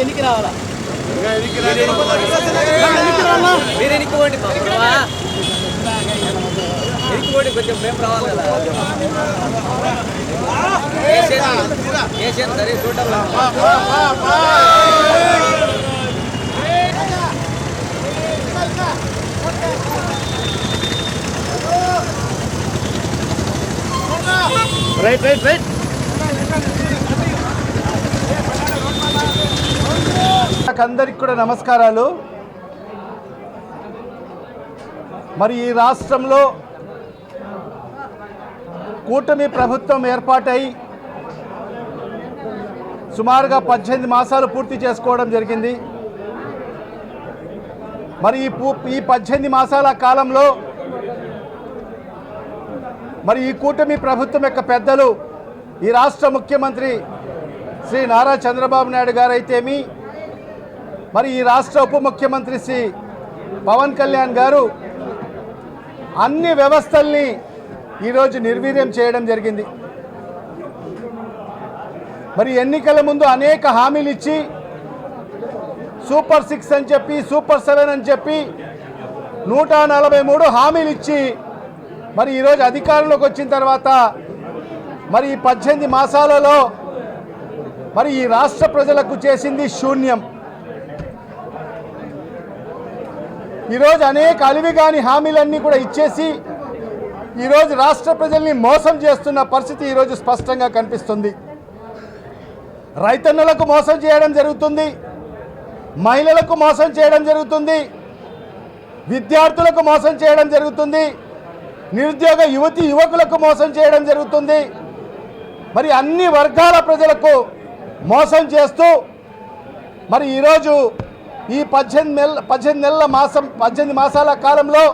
ఎన్నికి రావాలా మీరు కొంచెం మేము రావాలి కదా ఏషియన్ సరే చూడాలి రైట్ రైట్ రైట్ అందరికి కూడా నమస్కారాలు. మరి ఈ రాష్ట్రంలో కూటమి ప్రభుత్వం ఏర్పాటై సుమారుగా పద్దెనిమిది మాసాలు పూర్తి చేసుకోవడం జరిగింది. మరి ఈ పూ ఈ పద్దెనిమిది మాసాల కాలంలో మరి ఈ కూటమి ప్రభుత్వం యొక్క పెద్దలు ఈ రాష్ట్ర ముఖ్యమంత్రి శ్రీ నారా చంద్రబాబు నాయుడు గారైతేమి మరి ఈ రాష్ట్ర ఉప ముఖ్యమంత్రి శ్రీ పవన్ కళ్యాణ్ గారు అన్ని వ్యవస్థల్ని ఈరోజు నిర్వీర్యం చేయడం జరిగింది. మరి ఎన్నికల ముందు అనేక హామీలు ఇచ్చి సూపర్ సిక్స్ అని చెప్పి సూపర్ సెవెన్ అని చెప్పి నూట నలభై మూడు హామీలు ఇచ్చి మరి ఈరోజు అధికారంలోకి వచ్చిన తర్వాత మరి ఈ పద్దెనిమిది మాసాలలో మరి ఈ రాష్ట్ర ప్రజలకు చేసింది శూన్యం. ఈరోజు అనేక అలివిగాని హామీలన్నీ కూడా ఇచ్చేసి ఈరోజు రాష్ట్ర ప్రజల్ని మోసం చేస్తున్న పరిస్థితి ఈరోజు స్పష్టంగా కనిపిస్తుంది. రైతన్నలకు మోసం చేయడం జరుగుతుంది. మహిళలకు మోసం చేయడం జరుగుతుంది. విద్యార్థులకు మోసం చేయడం జరుగుతుంది. నిరుద్యోగ యువతి యువకులకు మోసం చేయడం జరుగుతుంది. మరి అన్ని వర్గాల ప్రజలకు మోసం చేస్తూ మరి ఈరోజు ఈ పద్దెనిమిది నెలల పద్దెనిమిది నెలల మాసం పద్దెనిమిది మాసాల కాలంలో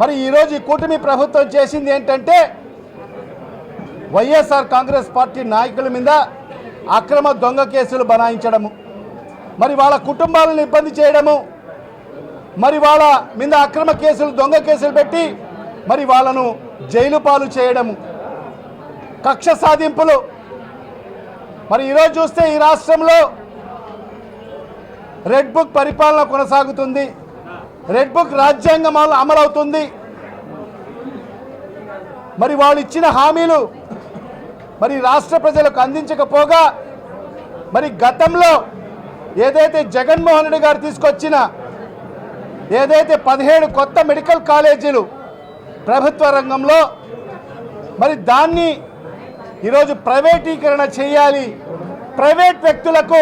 మరి ఈరోజు ఈ కూటమి ప్రభుత్వం చేసింది ఏంటంటే వైఎస్ఆర్ కాంగ్రెస్ పార్టీ నాయకుల మీద అక్రమ దొంగ కేసులు బనాయించడము. మరి వాళ్ళ కుటుంబాలను ఇబ్బంది చేయడము. మరి వాళ్ళ మీద అక్రమ కేసులు దొంగ కేసులు పెట్టి మరి వాళ్ళను జైలు పాలు చేయడము కక్ష సాధింపులు. మరి ఈరోజు చూస్తే ఈ రాష్ట్రంలో రెడ్ బుక్ పరిపాలన కొనసాగుతుంది. రెడ్ బుక్ రాజ్యాంగం అమలు అమలవుతుంది. మరి వాళ్ళు ఇచ్చిన హామీలు మరి రాష్ట్ర ప్రజలకు అందించకపోగా మరి గతంలో ఏదైతే జగన్మోహన్ రెడ్డి గారు తీసుకొచ్చిన ఏదైతే పదిహేడు కొత్త మెడికల్ కాలేజీలు ప్రభుత్వ రంగంలో మరి దాన్ని ఈరోజు ప్రైవేటీకరణ చేయాలి. ప్రైవేట్ వ్యక్తులకు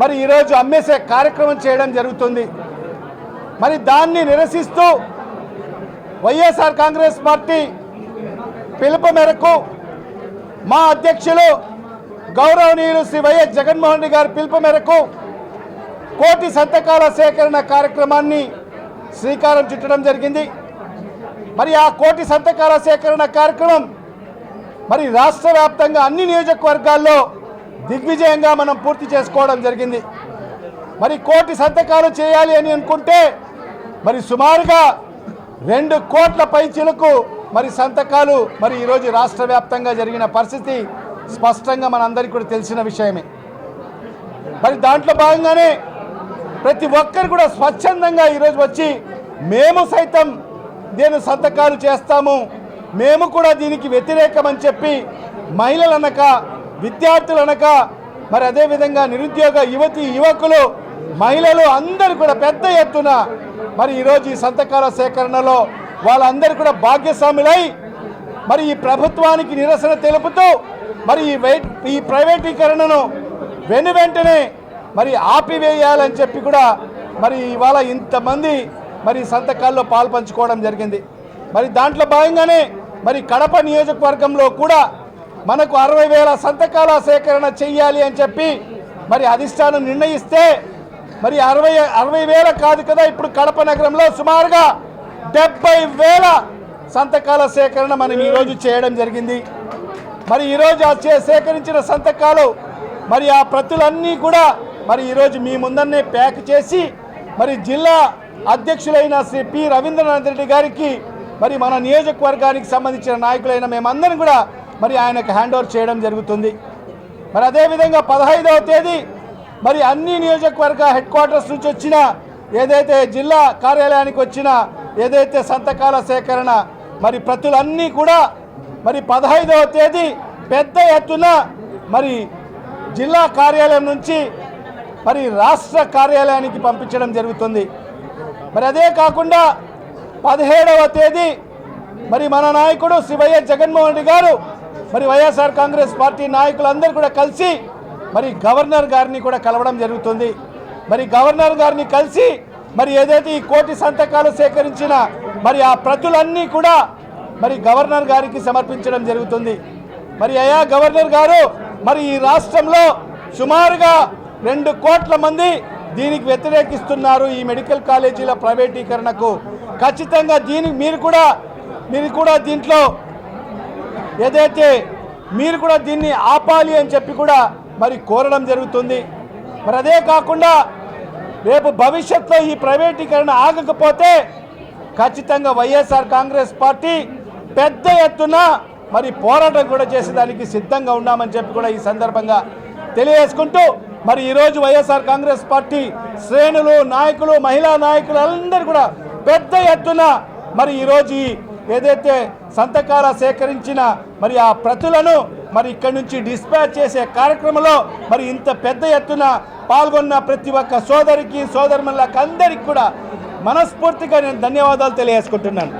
మరి ఈరోజు అమ్మేసే కార్యక్రమం చేయడం జరుగుతుంది. మరి దాన్ని నిరసిస్తూ వైఎస్ఆర్ కాంగ్రెస్ పార్టీ పిలుపు మేరకు మా అధ్యక్షులు గౌరవనీయులు శ్రీ వైఎస్ జగన్మోహన్ రెడ్డి గారి పిలుపు మేరకు కోటి సంతకాల సేకరణ కార్యక్రమాన్ని శ్రీకారం చుట్టడం జరిగింది. మరి ఆ కోటి సంతకాల సేకరణ కార్యక్రమం మరి రాష్ట్ర వ్యాప్తంగా అన్ని నియోజకవర్గాల్లో దిగ్విజయంగా మనం పూర్తి చేసుకోవడం జరిగింది. మరి కోటి సంతకాలు చేయాలి అని అనుకుంటే మరి సుమారుగా రెండు కోట్ల పైచీలకు మరి సంతకాలు మరి ఈరోజు రాష్ట్ర వ్యాప్తంగా జరిగిన పరిస్థితి స్పష్టంగా మనందరికీ కూడా తెలిసిన విషయమే. మరి దాంట్లో భాగంగానే ప్రతి ఒక్కరు కూడా స్వచ్ఛందంగా ఈరోజు వచ్చి మేము సైతం దీని సంతకాలు చేస్తాము. మేము కూడా దీనికి వ్యతిరేకమని చెప్పి మహిళలు అనక విద్యార్థులు అనక మరి అదేవిధంగా నిరుద్యోగ యువతి యువకులు మహిళలు అందరూ కూడా పెద్ద ఎత్తున మరి ఈరోజు ఈ సంతకాల సేకరణలో వాళ్ళందరూ కూడా భాగ్యస్వాములై మరి ఈ ప్రభుత్వానికి నిరసన తెలుపుతూ మరి ఈ వెయిట్ ఈ ప్రైవేటీకరణను వెను వెంటనే మరి ఆపివేయాలని చెప్పి కూడా మరి ఇవాళ ఇంతమంది మరి సంతకాల్లో పాల్పంచుకోవడం జరిగింది. మరి దాంట్లో భాగంగానే మరి కడప నియోజకవర్గంలో కూడా మనకు అరవై వేల సంతకాల సేకరణ చెయ్యాలి అని చెప్పి మరి అధిష్టానం నిర్ణయిస్తే మరి అరవై అరవై వేల కాదు కదా ఇప్పుడు కడప నగరంలో సుమారుగా డెబ్బై వేల సంతకాల సేకరణ మనం ఈరోజు చేయడం జరిగింది. మరి ఈరోజు ఆ చే సేకరించిన సంతకాలు మరి ఆ ప్రతులన్నీ కూడా మరి ఈరోజు మీ ముందన్నే ప్యాక్ చేసి మరి జిల్లా అధ్యక్షులైన శ్రీ పి రవీంద్రనాథ్ రెడ్డి గారికి మరి మన నియోజకవర్గానికి సంబంధించిన నాయకులైన మేమందరం కూడా మరి ఆయనకు హ్యాండ్ ఓవర్ చేయడం జరుగుతుంది. మరి అదేవిధంగా పదహైదవ తేదీ మరి అన్ని నియోజకవర్గ హెడ్ క్వార్టర్స్ నుంచి వచ్చిన ఏదైతే జిల్లా కార్యాలయానికి వచ్చిన ఏదైతే సంతకాల సేకరణ మరి ప్రతులన్నీ కూడా మరి పదహైదవ తేదీ పెద్ద ఎత్తున మరి జిల్లా కార్యాలయం నుంచి మరి రాష్ట్ర కార్యాలయానికి పంపించడం జరుగుతుంది. మరి అదే కాకుండా పదిహేడవ తేదీ మరి మన నాయకుడు శ్రీ వైఎస్ జగన్మోహన్ రెడ్డి గారు మరి వైఎస్ఆర్ కాంగ్రెస్ పార్టీ నాయకులందరూ కూడా కలిసి మరి గవర్నర్ గారిని కూడా కలవడం జరుగుతుంది. మరి గవర్నర్ గారిని కలిసి మరి ఏదైతే ఈ కోటి సంతకాలు సేకరించిన మరి ఆ ప్రతులన్నీ కూడా మరి గవర్నర్ గారికి సమర్పించడం జరుగుతుంది. మరి అయా గవర్నర్ గారు మరి ఈ రాష్ట్రంలో సుమారుగా రెండు కోట్ల మంది దీనికి వ్యతిరేకిస్తున్నారు ఈ మెడికల్ కాలేజీల ప్రైవేటీకరణకు. ఖచ్చితంగా దీనికి మీరు కూడా మీరు కూడా దీంట్లో ఏదైతే మీరు కూడా దీన్ని ఆపాలి అని చెప్పి కూడా మరి కోరడం జరుగుతుంది. మరి అదే కాకుండా రేపు భవిష్యత్తులో ఈ ప్రైవేటీకరణ ఆగకపోతే ఖచ్చితంగా వైఎస్ఆర్ కాంగ్రెస్ పార్టీ పెద్ద ఎత్తున మరి పోరాటం కూడా చేసేదానికి సిద్ధంగా ఉన్నామని చెప్పి కూడా ఈ సందర్భంగా తెలియజేసుకుంటూ మరి ఈరోజు వైఎస్ఆర్ కాంగ్రెస్ పార్టీ శ్రేణులు నాయకులు మహిళా నాయకులు అందరూ కూడా పెద్ద ఎత్తున మరి ఈరోజు ఏదైతే సంతకాల సేకరించిన మరి ఆ ప్రతులను మరి ఇక్కడి నుంచి డిస్పాచ్ చేసే కార్యక్రమంలో మరి ఇంత పెద్ద ఎత్తున పాల్గొన్న ప్రతి ఒక్క సోదరికి సోదరులకు అందరికి కూడా మనస్ఫూర్తిగా నేను ధన్యవాదాలు తెలియజేసుకుంటున్నాను.